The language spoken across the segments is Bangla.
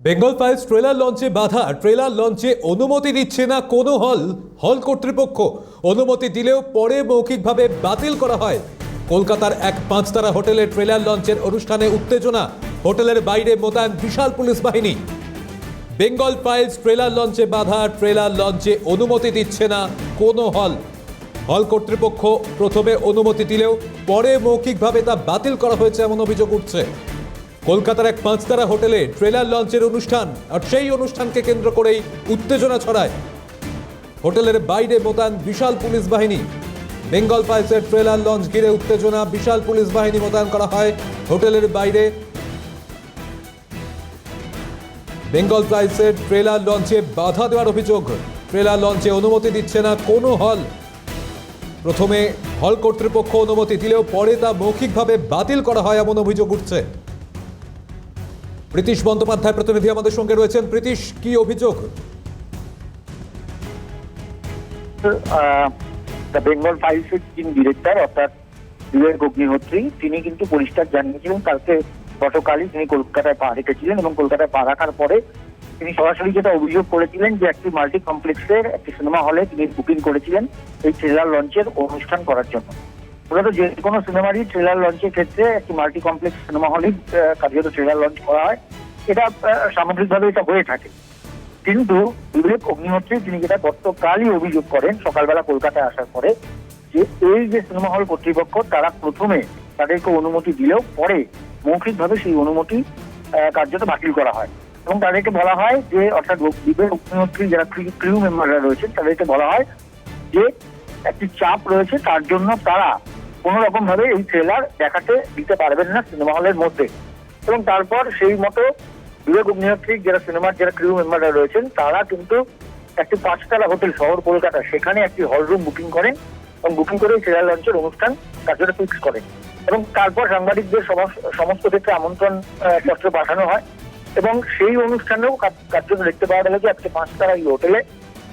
বেঙ্গল ফাইলস ট্রেলার লঞ্চে বাধা, ট্রেলার লঞ্চে অনুমতি দিচ্ছে না কোনো হল হল কর্তৃপক্ষ। অনুমতি দিলেও পরে মৌখিকভাবে বাতিল করা হয়। কলকাতার এক পাঁচতারা হোটেলে ট্রেলার লঞ্চের অনুষ্ঠানে উত্তেজনা, হোটেলের বাইরে মোতায়েন বিশাল পুলিশ বাহিনী। বেঙ্গল ফাইলস ট্রেলার লঞ্চে বাধা, ট্রেলার লঞ্চে অনুমতি দিচ্ছে না কোনো হল। হল কর্তৃপক্ষ প্রথমে অনুমতি দিলেও পরে মৌখিকভাবে তা বাতিল করা হয়েছে এমন অভিযোগ উঠছে। কলকাতার এক পাঁচতারা হোটেলে ট্রেলার লঞ্চের অনুষ্ঠান আর সেই অনুষ্ঠানকে কেন্দ্র করেই উত্তেজনা ছড়ায়। হোটেলের বাইরে মোতায়েন বিশাল পুলিশ বাহিনী। বেঙ্গল ফাইলসের ট্রেলার লঞ্চ ঘিরে উত্তেজনা বিশাল পুলিশ বাহিনী মোতায়েন করা হয় হোটেলের বাইরে। বেঙ্গল প্রাইসের ট্রেলার লঞ্চে বাধা দেওয়ার অভিযোগ। ট্রেলার লঞ্চে অনুমতি দিচ্ছে না কোনো হল। প্রথমে হল কর্তৃপক্ষ অনুমতি দিলেও পরে তা মৌখিকভাবে বাতিল করা হয় এমন অভিযোগ উঠছে। প্রীতিশ বন্দ্যোপাধ্যায় প্রতিনিধি আমাদের সঙ্গে রয়েছেন। প্রীতিশ, কি অভিযোগ? বেঙ্গল ফাইলসের ডিরেক্টর অর্থাৎ বিবেক অগ্নিহোত্রী তিনি কিন্তু পরিষ্কার জানিয়েছিলেন, কালকে গতকালই তিনি কলকাতায় পা রেখেছিলেন এবং কলকাতায় পা রাখার পরে তিনি সরাসরি যেটা অভিযোগ করেছিলেন যে একটি মাল্টি কমপ্লেক্সের একটি সিনেমা হলে তিনি বুকিং করেছিলেন এই ট্রেলার লঞ্চের অনুষ্ঠান করার জন্য। মূলত যে কোনো সিনেমারই ট্রেলার লঞ্চের ক্ষেত্রে একটি মাল্টি কমপ্লেক্স সিনেমা হলেই কার্যত ট্রেলার লঞ্চ করা হয়। এটা সামগ্রিকভাবে এটা হয়ে থাকে। কিন্তু বিবেক অগ্নিহোত্রী তিনি যেটা গতকালই অভিযোগ করেন, সকালবেলা কলকাতায় আসার পরে, যে এই যে সিনেমা হল কর্তৃপক্ষ, তারা প্রথমে তাদেরকে অনুমতি দিলেও পরে মৌখিকভাবে সেই অনুমতি কার্যত বাতিল করা হয়। এবং তাদেরকে বলা হয় যে, অর্থাৎ বিবেক অগ্নিহোত্রী যারা ক্রিউ মেম্বাররা রয়েছেন, তাদেরকে বলা হয় যে, একটি চাপ রয়েছে, তার জন্য তারা কোনো রকম ভাবে এই ট্রেলার দেখাতে দিতে পারবেন না সিনেমা হলের মধ্যে। এবং তারপর সেই মতো বিবেক অগ্নিহোত্রী, যারা সিনেমার যারা ক্রিউ মেম্বাররা রয়েছেন, তারা কিন্তু একটি পাঁচতলা হোটেল শহর কলকাতা, সেখানে একটি হল রুম বুকিং করেন এবং বুকিং করে ট্রেলার লঞ্চের অনুষ্ঠান কার্যত ফিক্স করেন। এবং তারপর সাংবাদিকদের সমস- সমস্ত ক্ষেত্রে আমন্ত্রণ পত্র পাঠানো হয়। এবং সেই অনুষ্ঠানেও কার- কার্যত দেখতে পাওয়া গেল যে আজকে পাঁচতলা এই হোটেলে,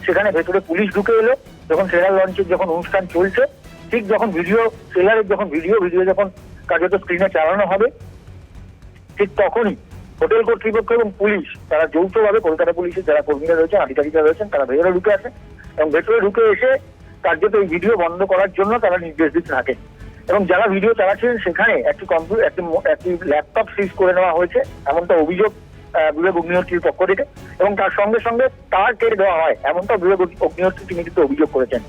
সেখানে ভেতরে পুলিশ ঢুকে এলো। যখন ট্রেলার লঞ্চের যখন অনুষ্ঠান চলছে ঠিক যখন ভিডিও ট্রেলারের যখন ভিডিও ভিডিও যখন কার্যত স্ক্রিনে চালানো হবে, ঠিক তখনই হোটেল কর্তৃপক্ষ এবং পুলিশ, তারা যৌথভাবে কলকাতা পুলিশের যারা কর্মীরা রয়েছেন, আধিকারিকরা রয়েছেন, তারা ভেতরে ঢুকে আসে এবং ভেতরে ঢুকে এসে কার্যত এই ভিডিও বন্ধ করার জন্য তারা নির্দেশ দিতে থাকেন। এবং যারা ভিডিও চালাচ্ছিলেন সেখানে একটি কম্পিউটার একটি একটি ল্যাপটপ সিজ করে নেওয়া হয়েছে, এমনটা অভিযোগ বিবেক অগ্নিহোত্রীর পক্ষ থেকে এবং তার সঙ্গে সঙ্গে তার কেড়ে দেওয়া হয়। এমনটা বিবেক অগ্নিহোত্রী তিনি কিন্তু অভিযোগ করেছেন।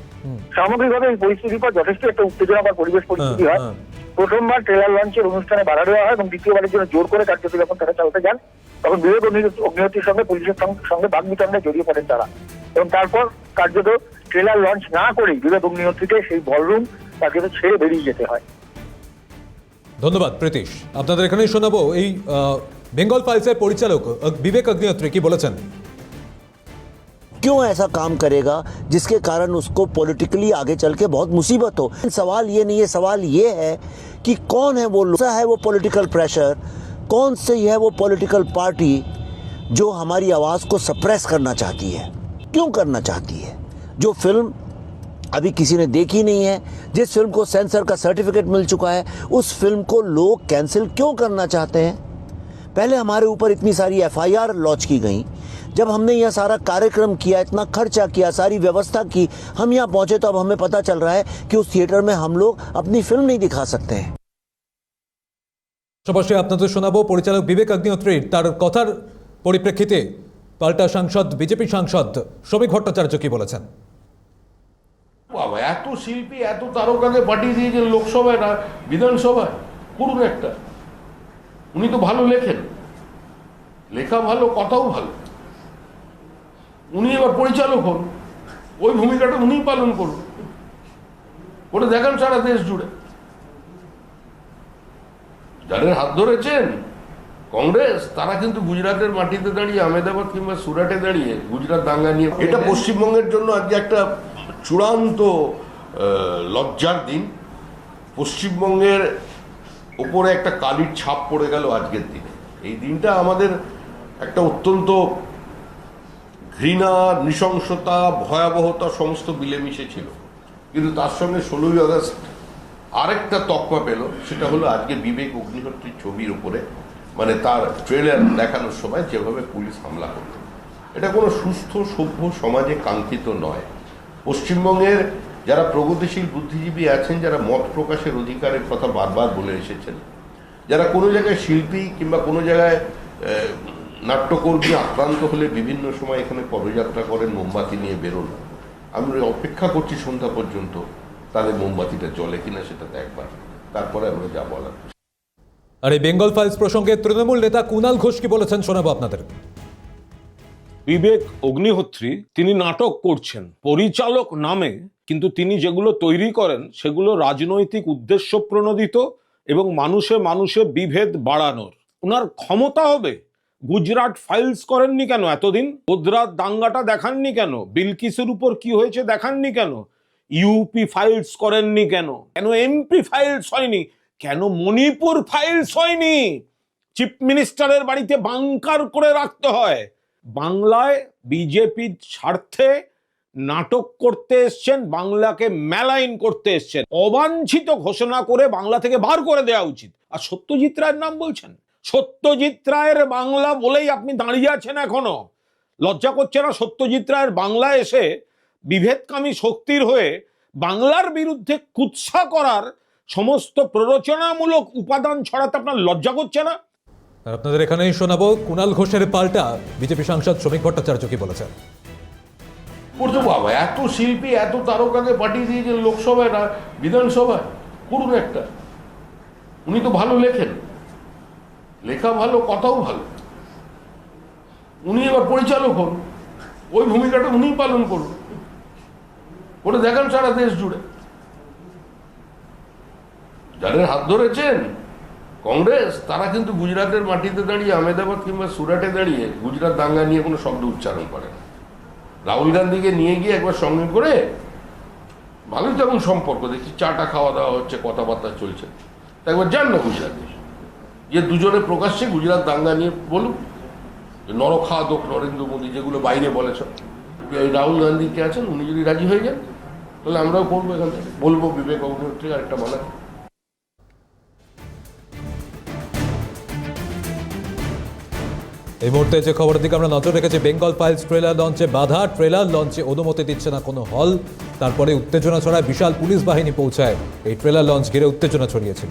সামগ্রিকভাবে এই পরিস্থিতির পর যথেষ্ট একটা উত্তেজনাকর পরিবেশ পরিস্থিতি হ্যাঁ, হয়। হ্যাঁ। প্রথমবার ট্রেলার লঞ্চের অনুষ্ঠানে বাধা দেওয়া হয় এবং দ্বিতীয়বারের জন্য জোর করে কার্যত যখন তারা চালাতে যান তখন বিবেক অগ্নি- অগ্নিহোত্রীর সঙ্গে পুলিশের সঙ্গে- বাগবিতণ্ডায় জড়িয়ে পড়েন তারা। এবং তারপর কার্যত ট্রেলার লঞ্চ না করেই বিবেক অগ্নিহোত্রীকে সেই বলরুম কার্যত ছেড়ে বেরিয়ে যেতে হয়। ধন্যবাদ প্রীতিশ। আপনাদের এখানেই শোনাবো এই বেঙ্গল ফাইলসের পরিচালক আহ, বিবেক অগ্নিহোত্রী কি বলেছেন क्यों ऐसा काम करेगा जिसके कारण उसको पॉलिटिकली आगे चल के बहुत मुसीबत हो सवाल ये नहीं है सवाल ये है कि कौन है वो लोग है वो पॉलिटिकल प्रेशर कौन से है वो पॉलिटिकल पार्टी जो हमारी आवाज़ को सप्रेस करना चाहती है क्यों करना चाहती है जो फिल्म अभी किसी ने देखी नहीं है जिस फिल्म को सेंसर का सर्टिफिकेट मिल चुका है उस फिल्म को लोग कैंसिल क्यों करना चाहते हैं पहले हमारे ऊपर इतनी सारी एफआईआर लॉन्च की गई जब हमने यह सारा कार्यक्रम किया इतना खर्चा किया सारी व्यवस्था की हम यहाँ पहुंचे तो अब हमें पता चल रहा है कि उस थिएटर में हम लोग अपनी फिल्म नहीं दिखा सकते हैं পাশাপাশি আপনাদের শোনাবো পরিচালক বিবেক অগ্নিহোত্রীর তার কথার পরিপ্রেক্ষিতে পাল্টা সাংসদ বিজেপি সাংসদ শ্রমিক ভট্টাচার্য কি বলেছেন বাবা এত শিল্পী এত তারকাকে পাঠিয়ে দিয়েছেন লোকসভায় না বিধানসভায় করুন একটা উনি তো ভালো লেখেন লেখা ভালো কথাও ভালো। উনি এবার পরিচালক হন। ওই ভূমিকাটা উনিই পালন করুন। ওটা দেখান সারা দেশ জুড়ে। যাদের হাত ধরেছেন কংগ্রেস তারা কিন্তু গুজরাটের মাটিতে দাঁড়িয়ে আহমেদাবাদ কিংবা সুরাটে দাঁড়িয়ে গুজরাট দাঙ্গা নিয়ে এটা পশ্চিমবঙ্গের জন্য আজকে একটা চূড়ান্ত লজ্জার দিন। পশ্চিমবঙ্গের ওপরে একটা কালির ছাপ পড়ে গেল আজকের দিনে। এই দিনটা আমাদের একটা অত্যন্ত ঘৃণা, নৃশংসতা, ভয়াবহতা সমস্ত মিলেমিশে ছিল। কিন্তু তার সঙ্গে ষোলোই আগস্ট আরেকটা তকমা পেল, সেটা হলো আজকে বিবেক অগ্নিহোত্রীর ছবির উপরে মানে তার ট্রেলার দেখানোর সময় যেভাবে পুলিশ হামলা করল। এটা কোনো সুস্থ, সভ্য সমাজে কাঙ্ক্ষিত নয়। পশ্চিমবঙ্গের যারা প্রগতিশীল বুদ্ধিজীবী আছেন, যারা মত প্রকাশের অধিকারের কথা বারবার বলে এসেছেন, যারা কোনো জায়গায় শিল্পী কিংবা কোনো জায়গায় নাট্যকর্মী আক্রান্ত হলে বিভিন্ন সময় এখানে পদযাত্রা করেন মোমবাতি নিয়ে বেরোন। আমি অপেক্ষা করছি সন্ধ্যা পর্যন্ত তাদের মোমবাতিটা জ্বলে কিনা সেটা দেখবার তারপরে আমরা যা বলার আর এই বেঙ্গল ফাইলস প্রসঙ্গে তৃণমূল নেতা কুণাল ঘোষ কি বলেছেন শোনাবো আপনাদের? বিবেক অগ্নিহোত্রী তিনি নাটক করছেন পরিচালক নামে কিন্তু তিনি যেগুলো তৈরি করেন সেগুলো রাজনৈতিক উদ্দেশ্য প্রণোদিত এবং মানুষে মানুষে বিভেদ বাড়ানোর। ওনার ক্ষমতা হবে? গুজরাট ফাইলস করেননি কেন এতদিন? গুজরাট দাঙ্গাটা দেখাননি কেন? বিলকিসের উপর কি হয়েছে দেখাননি কেন? ইউপি ফাইলস করেননি কেন? কেন এমপি ফাইলস হয়নি? কেন মণিপুর ফাইলস হয়নি? চিফ মিনিস্টারের বাড়িতে বাংকার করে রাখতে হয়। বাংলায় বিজেপির স্বার্থে নাটক করতে এসছেন, বাংলাকে মেলাইন করতে এসছেন। অবাঞ্ছিত ঘোষণা করে বাংলা থেকে বার করে দেওয়া উচিত। আর সত্যজিৎ রায়ের নাম বলছেন? সত্যজিৎ রায়ের বাংলা বলেই আপনি দাঁড়িয়ে আছেন এখনও। লজ্জা করছে না সত্যজিৎ রায়ের বাংলা এসে বিভেদকামী শক্তির হয়ে বাংলার বিরুদ্ধে কুৎসা করার সমস্ত প্ররোচনামূলক উপাদান ছড়াতে আপনার লজ্জা করছে না? আপনাদের এখানেই শোনাবো কুণাল ঘোষের পাল্টা বিজেপি সাংসদ শ্রমিক ভট্টাচার্য কি বলেছেন? করতে বাবা এত শিল্পী এত তারকাকে পাঠিয়ে দিয়েছেন লোকসভায় না বিধানসভায়? করুন একটা। উনি তো ভালো লেখেন। লেখা ভালো, কথাও ভালো। উনি এবার পরিচালক হন। ওই ভূমিকাটা উনিই পালন করুন। করে দেখান সারা দেশ জুড়ে। যাদের হাত ধরেছেন কংগ্রেস, তারা কিন্তু গুজরাটের মাটিতে দাঁড়িয়ে, আহমেদাবাদ কিংবা সুরাটে দাঁড়িয়ে গুজরাট দাঙ্গা নিয়ে কোনো শব্দ উচ্চারণ করে না। রাহুল গান্ধীকে নিয়ে গিয়ে একবার সঙ্গে করে ভালোই তো এখন সম্পর্ক, দেখছি চাটা খাওয়া দাওয়া হচ্ছে, কথাবার্তা চলছে। একবার যান না গুজরাটে। যে দুজনে প্রকাশ্যে গুজরাট দাঙ্গা নিয়ে বলুন যে নরখাদক নরেন্দ্র মোদী যেগুলো বাইরে বলেছ রাহুল গান্ধী কে আছেন? উনি যদি রাজি হয়ে যান, তাহলে আমরাও করব এখান থেকে। বলব বিবেক অগ্নিহোত্রী আরেকটা বলা এই মুহূর্তে যে খবরের দিকে আমরা নজর রেখেছি বেঙ্গল ফাইলস ট্রেলার লঞ্চে বাধা ট্রেলার লঞ্চে অনুমতি দিচ্ছে না কোনো হল। তারপরে উত্তেজনা ছড়ায় বিশাল পুলিশ বাহিনী পৌঁছায়। এই ট্রেলার লঞ্চ ঘিরে উত্তেজনা ছড়িয়েছিল।